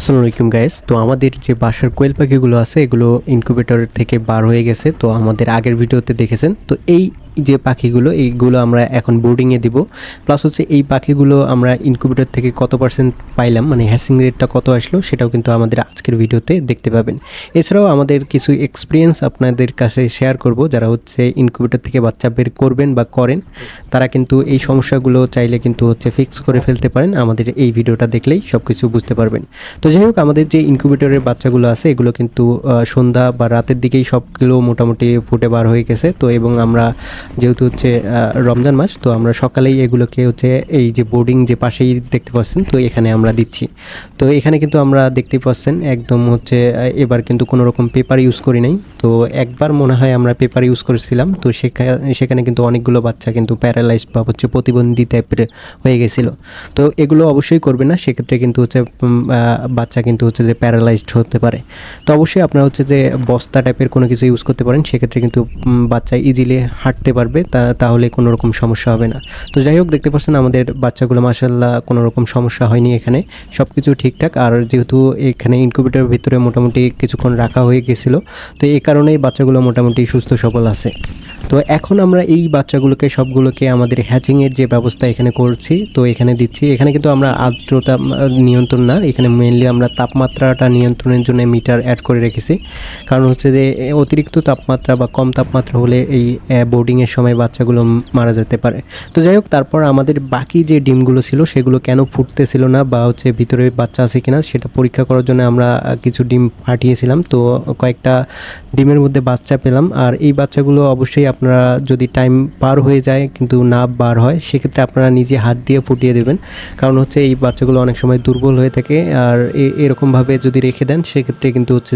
আসসালামু আলাইকুম গাইস তো আমাদের যে বাসার কোয়েল পাখিগুলো আছে, এগুলো ইনকিউবেটর থেকে বার হয়ে গেছে। তো আমাদের আগের ভিডিওতে দেখেছেন। তো এই যে পাখিগুলো, এইগুলো আমরা এখন বোর্ডিংয়ে দিব। প্লাস হচ্ছে এই পাখিগুলো আমরা ইনকিউবেটর থেকে কত পার্সেন্ট পাইলাম মানে হ্যাসিং রেটটা কত আসলো, সেটাও কিন্তু আমাদের আজকের ভিডিওতে দেখতে পাবেন। এছাড়াও আমাদের কিছু এক্সপিরিয়েন্স আপনাদের কাছে শেয়ার করব, যারা হচ্ছে ইনকিউবেটর থেকে বাচ্চা বের করবেন বা করেন, তারা কিন্তু এই সমস্যাগুলো চাইলে কিন্তু হচ্ছে ফিক্স করে ফেলতে পারেন। আমাদের এই ভিডিওটা দেখলেই সব কিছু বুঝতে পারবেন। তো যাই হোক, আমাদের যে ইনকিউবেটরের বাচ্চাগুলো আছে, এগুলো কিন্তু সন্ধ্যা বা রাতের দিকেই সবগুলো মোটামুটি ফুটে বার হয়ে গেছে। তো এবং আমরা যেহেতু হচ্ছে রমজান মাস, তো আমরা সকালেই এগুলোকে হচ্ছে এই যে বোর্ডিং যে পাশেই দেখতে পাচ্ছেন, তো এখানে আমরা দিচ্ছি। তো এখানে কিন্তু আমরা দেখতে পাচ্ছেন একদম হচ্ছে এবার কিন্তু কোনো রকম পেপার ইউজ করি নাই। তো একবার মনে হয় আমরা পেপার ইউজ করেছিলাম, তো সেখানে সেখানে কিন্তু অনেকগুলো বাচ্চা কিন্তু প্যারালাইজড বা হচ্ছে প্রতিবন্ধী টাইপের হয়ে গেছিল। তো এগুলো অবশ্যই করবে না, সেক্ষেত্রে কিন্তু হচ্ছে বাচ্চা কিন্তু হচ্ছে যে প্যারালাইজড হতে পারে। তো অবশ্যই আপনারা হচ্ছে যে বস্তা টাইপের কোনো কিছু ইউজ করতে পারেন, সেক্ষেত্রে কিন্তু বাচ্চা ইজিলি হাঁটতে পারবে, তা, তাহলে কোনো রকম সমস্যা হবে না। তো যাই হোক, দেখতে পাচ্ছেন আমাদের বাচ্চাগুলো মাসাল্লাহ কোনো রকম সমস্যা হয়নি এখানে। সব কিছু ঠিকঠাক, আর যেহেতু এখানে ইনকিউবেটরের ভিতরে মোটামুটি কিছুক্ষণ রাখা হয়ে গেছিল, তো এই কারণেই বাচ্চাগুলো মোটামুটি সুস্থ সবল আছে। তো এখন আমরা এই বাচ্চাগুলোকে, সবগুলোকে আমাদের হ্যাচিংয়ের যে ব্যবস্থা এখানে করছি, তো এখানে দিচ্ছি। এখানে কিন্তু আমরা আর্দ্রতা নিয়ন্ত্রণ না, এখানে মেনলি আমরা তাপমাত্রাটা নিয়ন্ত্রণের জন্য মিটার অ্যাড করে রেখেছি। কারণ হচ্ছে যে, অতিরিক্ত তাপমাত্রা বা কম তাপমাত্রা হলে এই বোর্ডিংয়ের সময় বাচ্চাগুলো মারা যেতে পারে। তো যাই হোক, তারপর আমাদের বাকি যে ডিমগুলো ছিল, সেগুলো কেন ফুটতেছিল না বা হচ্ছে ভিতরে বাচ্চা আছে কিনা, সেটা পরীক্ষা করার জন্য আমরা কিছু ডিম ফাটিয়েছিলাম তো কয়েকটা ডিমের মধ্যে বাচ্চা পেলাম। আর এই বাচ্চাগুলো অবশ্যই আপনারা যদি টাইম পার হয়ে যায় কিন্তু না বার হয়, সেক্ষেত্রে আপনারা নিজে হাত দিয়ে ফুটিয়ে দেবেন। কারণ হচ্ছে এই বাচ্চাগুলো অনেক সময় দুর্বল হয়ে থাকে। আর এরকমভাবে যদি রেখে দেন, সেক্ষেত্রে কিন্তু হচ্ছে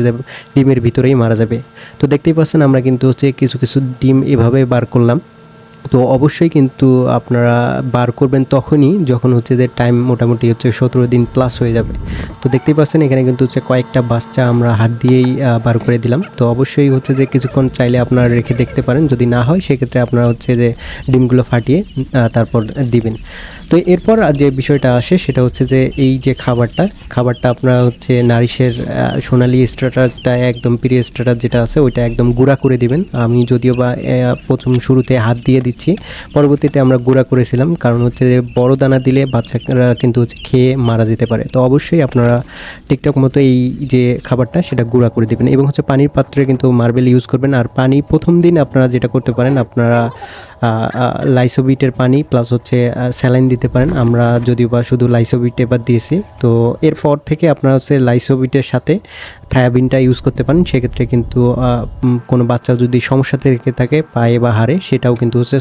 ডিমের ভিতরেই মারা যাবে। তো দেখতেই পাচ্ছেন, আমরা কিন্তু হচ্ছে কিছু কিছু ডিম এভাবে বার করলাম তো অবশ্যই কিন্তু আপনারা বার করবেন তখনই যখন হচ্ছে যে টাইম মোটামুটি হচ্ছে সতেরো দিন প্লাস হয়ে যাবে। তো দেখতেই পাচ্ছেন এখানে কিন্তু হচ্ছে কয়েকটা বাচ্চা আমরা হাত দিয়েই বার করে দিলাম। তো অবশ্যই হচ্ছে যে কিছুক্ষণ চাইলে আপনারা রেখে দেখতে পারেন। যদি না হয় সেক্ষেত্রে আপনারা হচ্ছে যে ডিমগুলো ফাটিয়ে তারপর দিবেন। তো এরপর যে বিষয়টা আসে সেটা হচ্ছে যে এই যে খাবারটা খাবারটা আপনারা হচ্ছে নারিশের সোনালি স্টার্টারটা একদম প্রিয় স্টার্টার যেটা আছে ওইটা একদম গুঁড়া করে দিবেন। আমি যদিও বা প্রথম শুরুতে হাত দিয়ে দিচ্ছি। পরবর্তীতে আমরা গুঁড়া করেছিলাম, কারণ হচ্ছে যে বড় দানা দিলে বাচ্চারা কিন্তু হচ্ছে খেয়ে মারা যেতে পারে। তো অবশ্যই আপনারা ঠিকঠাক মতো এই যে খাবারটা, সেটা গুঁড়া করে দেবেন। এবং হচ্ছে পানির পাত্রে কিন্তু মার্বেল ইউজ করবেন। আর পানি প্রথম দিন আপনারা যেটা করতে পারেন, আপনারা লাইসোবিটের পানি প্লাস হচ্ছে স্যালাইন দিতে পারেন। আমরা যদিও বা শুধু লাইসোবিট এবার দিয়েছি। তো এরপর থেকে আপনারা হচ্ছে লাইসোবিটের সাথে থায়াবিনটা ইউজ করতে পারেন। সেক্ষেত্রে কিন্তু কোনো বাচ্চা যদি সমস্যা থেকে থাকে, পায়ে বা হারে সেটাও কিন্তু হচ্ছে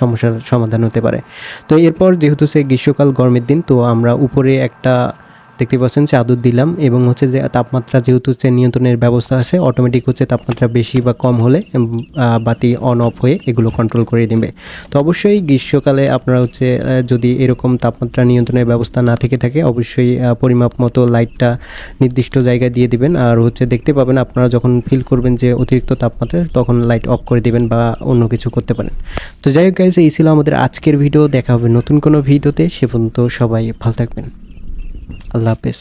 সমস্যার সমাধান হতে পারে। তো এরপর যেহেতু সে গ্রীষ্মকাল, গরমের দিন, তো আমরা উপরে একটা দেখতে পাচ্ছেন চাদর দিলাম এবং হচ্ছে যে তাপমাত্রা যেহেতু হচ্ছে নিয়ন্ত্রণের ব্যবস্থা আছে অটোমেটিক হচ্ছে তাপমাত্রা বেশি বা কম হলে বাতি অন অফ হয়ে এগুলো কন্ট্রোল করে দিবে। তো অবশ্যই গ্রীষ্মকালে আপনারা হচ্ছে যদি এরকম তাপমাত্রা নিয়ন্ত্রণের ব্যবস্থা না থেকে থাকে, অবশ্যই পরিমাপ মতো লাইটটা নির্দিষ্ট জায়গায় দিয়ে দিবেন। আর হচ্ছে দেখতে পাবেন আপনারা যখন ফিল করবেন যে অতিরিক্ত তাপমাত্রা, তখন লাইট অফ করে দিবেন বা অন্য কিছু করতে পারেন। তো যাই হোক গাইজ এই ছিল আমাদের আজকের ভিডিও দেখা হবে নতুন কোনো ভিডিওতে সে পর্যন্ত সবাই ভালো থাকবেন। আল্লাহ হাফেজ।